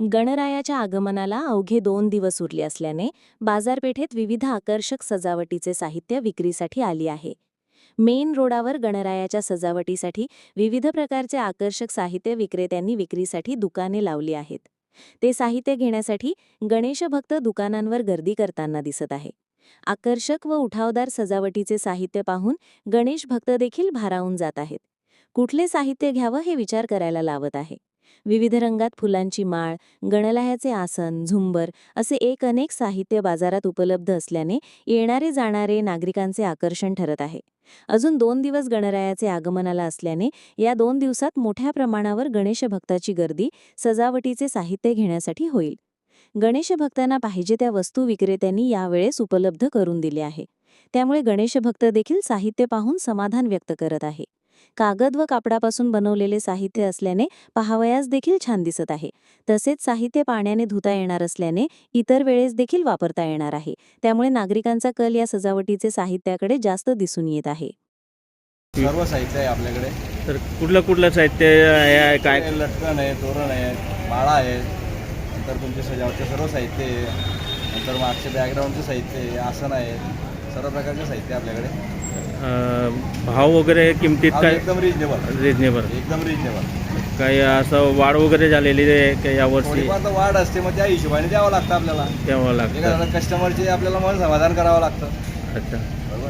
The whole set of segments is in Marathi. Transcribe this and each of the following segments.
गणरायाच्या आगमनाला अवघे दोन दिवस उरले असल्याने बाजारपेठेत विविध आकर्षक सजावटीचे साहित्य विक्रीसाठी आली आहे. मेन रोडावर गणरायाच्या सजावटीसाठी विविध प्रकारचे आकर्षक साहित्य विक्रेत्यांनी विक्रीसाठी दुकाने लावली आहेत. ते साहित्य घेण्यासाठी गणेशभक्त दुकानांवर गर्दी करताना दिसत आहे. आकर्षक व उठावदार सजावटीचे साहित्य पाहून गणेश भक्त देखील भारावून जात आहेत. कुठले साहित्य घ्यावं हे विचार करायला लावत आहे. विविध रंगात फुलांची माळ गणलह्याचे आसन झुंबर असे एक अनेक साहित्य बाजारात उपलब्ध असल्याने येणारे जाणारे नागरिकांचे आकर्षण ठरत आहे. अजून दोन दिवस गणरायाचे आगमनाला असल्याने या दोन दिवसात मोठ्या प्रमाणावर गणेश भक्ताची गर्दी सजावटीचे साहित्य घेण्यासाठी होईल. गणेश भक्तांना पाहिजे त्या वस्तू विक्रेत्यांनी यावेळेस उपलब्ध करून दिल्या आहे. त्यामुळे गणेशभक्त देखील साहित्य पाहून समाधान व्यक्त करत आहे. कागद व कापडापासून बनवलेले साहित्य असल्याने पहावयास देखील छान दिसत आहे. तसेच साहित्य पाण्याने धुता येणार असल्याने इतर वेळेस देखील वापरता येणार आहे. त्यामुळे नागरिकांचा कल या सजावटीचे साहित्याकडे जास्त दिसून येत आहे. सर्व साहित्य आहे आपल्याकडे. तर कुठलं कुठलं साहित्य आहे काय? लटकन आहे तोरण आहे माळा आहे. नंतर तुमचे सजावटचे सर्व साहित्य आहे. नंतर मागचे बॅकग्राऊंडचे साहित्य आहे आसन आहे. सर्व प्रकारचे साहित्य आहे आपल्याकडे. भाव वगैरे किमतीत काय? एकदम रिजनेबल रिजनेबल एकदम रिजनेबल काही असं वाढ वगैरे झालेली आहे का यावर्षी? थोडीफार तर वाढ असते मग त्या हिशोबाने द्यावं लागतं आपल्याला. द्यावं लागतं. कस्टमरचे आपल्याला मन समाधान करावं लागतं. अच्छा?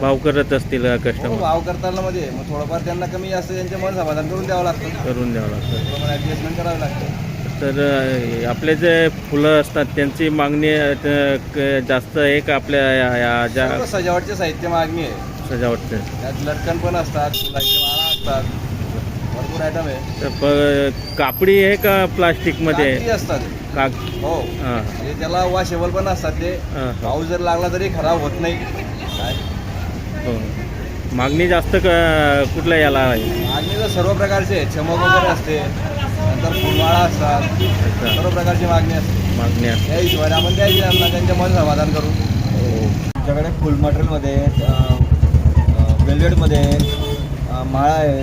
भाव करत असतील हो, कस्टमर भाव करताना मध्ये. मग थोडंफार त्यांना कमी जास्त त्यांचे मन समाधान करून द्यावं लागतं. करून द्यावं लागतं. थोडंफार ॲडजस्टमेंट करावं लागतं. तर अं, आपले जे फुलं असतात त्यांची मागणी अं, क- जास्त आहे का आपल्या या- या ज्या सर्व सजावटचे साहित्य मागणी आहे. सजावटचे त्यात लटकन पण असतात फुलांची माळा असतात. भरपूर आयटम आहे. तर प- कापडी आहे का प्लास्टिकमध्ये? कागदी असतात. काग हो. हां. हे त्याला वॉशेबल पण असतात ते हां हां. पाऊस जर लागला तरी खराब होत नाही. काय? हो. मागणी जास्त क- कुठल्या याला आहे? मागणी तर सर्व प्रकारचे आहे. चमक वगैरे असते. नंतर फुलमाळा असतात. अच्छा. सर्व प्रकारची मागणी असते. मागणी असते. त्या हिशोबाने आपण द्यायची त्यांना त्यांचे मन समाधान करू. हो. आमच्याकडे फुल मटेरियलमध्ये वेल्वेटमध्ये माळा आहे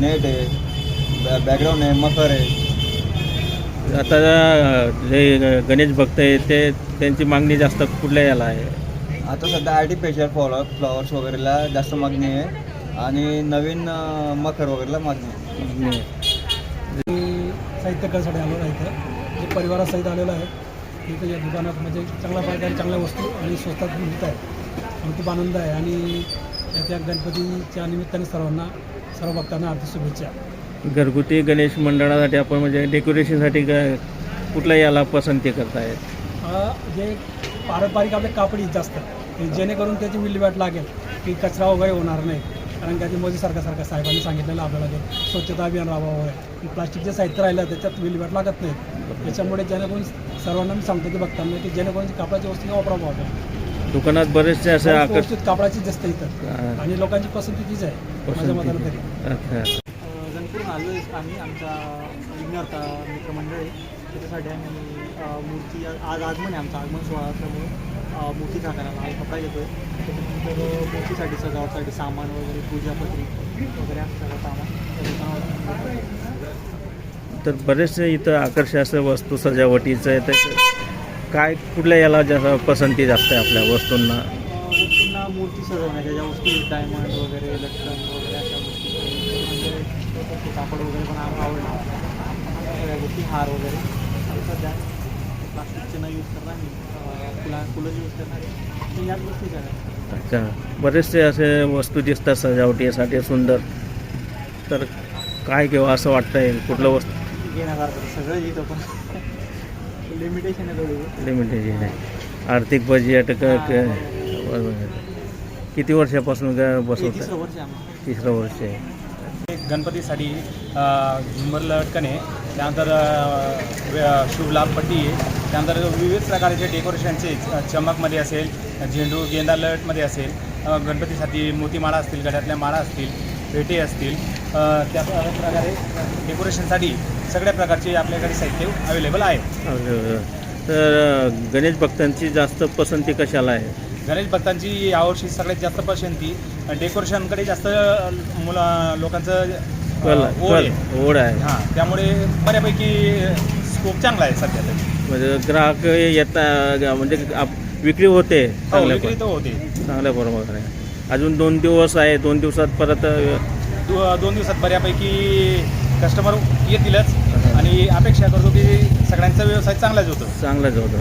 नेट आहे बॅकग्राऊंड आहे मखर आहे. आता जे गणेश भक्त आहे ते त्यांची मागणी जास्त कुठल्या याला आहे? आता सध्या आर्टिफिशियल फ्लॉवर फ्लॉवर्स वगैरेला जास्त मागणी आहे आणि नवीन अं, मखर वगैरेला मागणी आहे. मागणी मी साहित्य करायसाठी आलेलो आहे इथं. जे परिवारासहित आलेलो आहे इथं या दुकानात म्हणजे चांगल्या प्रकारे चांगल्या वस्तू आणि स्वस्तात मिळत आहे आणि खूप आनंद आहे आणि येत्या गणपतीच्या निमित्ताने सर्वांना सर्व भक्तांना हार्दिक शुभेच्छा. घरगुती गणेश मंडळासाठी आपण म्हणजे डेकोरेशनसाठी काय कुठल्या याला पसंती करतायत? जे पारंपरिक आपले कापडी जास्त की जेणेकरून त्याची विल्हेवाट लागेल की कचरा वगैरे होणार नाही. कारण का ते मोदी सरकार सारखं साहेबांनी सांगितलेलं आपल्याला ते स्वच्छता अभियान राबवावं आहे की प्लास्टिकचे साहित्य राहिलं त्याच्यात विल्हेवाट लागत नाही. त्याच्यामुळे जेणेकरून सर्वांना मी सांगतो की बघताना की जेणेकरून कापडाची वस्तू वापरावं वाटेल दुकानात बरेचसे असे आकर्ष व्यवस्थित कापडाची जास्त इथं. आणि लोकांची पसंती तीच आहे माझ्या मतानं तरी. अच्छा. गणपूरून आलो आहे आम्ही आमचा विघ्नहर्ता मित्रमंडळ. आहे त्याच्यासाठी आम्ही मूर्ती आज आगमन आहे आमचं आगमन सोहळा असल्यामुळे मूर्ती टाकायला माल कपडा घेतो आहे त्याच्यानंतर मूर्तीसाठी सजावटसाठी सामान वगैरे पूजापत्री वगैरे असं सगळं सामान. तर बरेचसे इथं आकर्षक असं वस्तू सजावटीचं आहे तर काय कुठल्या याला जास्त पसंती जास्त आहे आपल्या वस्तूंना? मूर्ती सजवण्याच्या ज्या वस्तू आहेत, डायमंड वगैरे लटकन वगैरे अशा गोष्टी म्हणजे ते कापड वगैरे पण आम- आवडलं सगळ्या गोष्टी हार वगैरे. आणि सध्या प्लास्टिकचे न यूज करणार मी अ, फुला फुलं यूज करणार आहे. तर याच गोष्टी सगळ्या अच्छा. बरेचसे असे वस्तू दिसतात सजावटीसाठी सुंदर. तर काय घेऊ असं वाटतंय कुठलं वस्तू? घेण्यासारखं सगळं येतं पण. लिमिटेशन आहे लिमिटेड आहे. आर्थिक बजेट किती वर्षापासून बसवत तिसरं वर्ष आहे गणपतीसाठी झुंबर लटकन आहे त्यानंतर अ, वे- शुभ लाभ पट्टी आहे त्यानंतर विविध प्रकारचे डेकोरेशनचे चमकमध्ये असेल झेंडू गेंदा लटमध्ये असेल गणपतीसाठी मोतीमाळा असतील गड्यातल्या माळा असतील पेटे असतील त्या प्रकारे डेकोरेशनसाठी सगळ्या प्रकारचे आपल्याकडे साहित्य अवेलेबल आहे. तर गणेश भक्तांची जास्त पसंती कशाला आहे? गणेश भक्तांची यावर्षी सगळ्यात जास्त पसंती डेकोरेशनकडे जास्त मुला लोकांचं ओढ आहे. आहे. हां त्यामुळे बऱ्यापैकी स्कोप चांगला आहे सध्या तरी. म्हणजे ग्राहक येता म्हणजे विक्री होते हो चांगल्या विक्री तर होते. चांगल्या प्रमाणे अजून दोन दिवस आहे दोन दिवसात परत दो- दोन दिवसात बऱ्यापैकी कस्टमर येतीलच. आणि अपेक्षा करतो की सगळ्यांचा व्यवसाय चांगलाच होतो. चांगलंच होतं.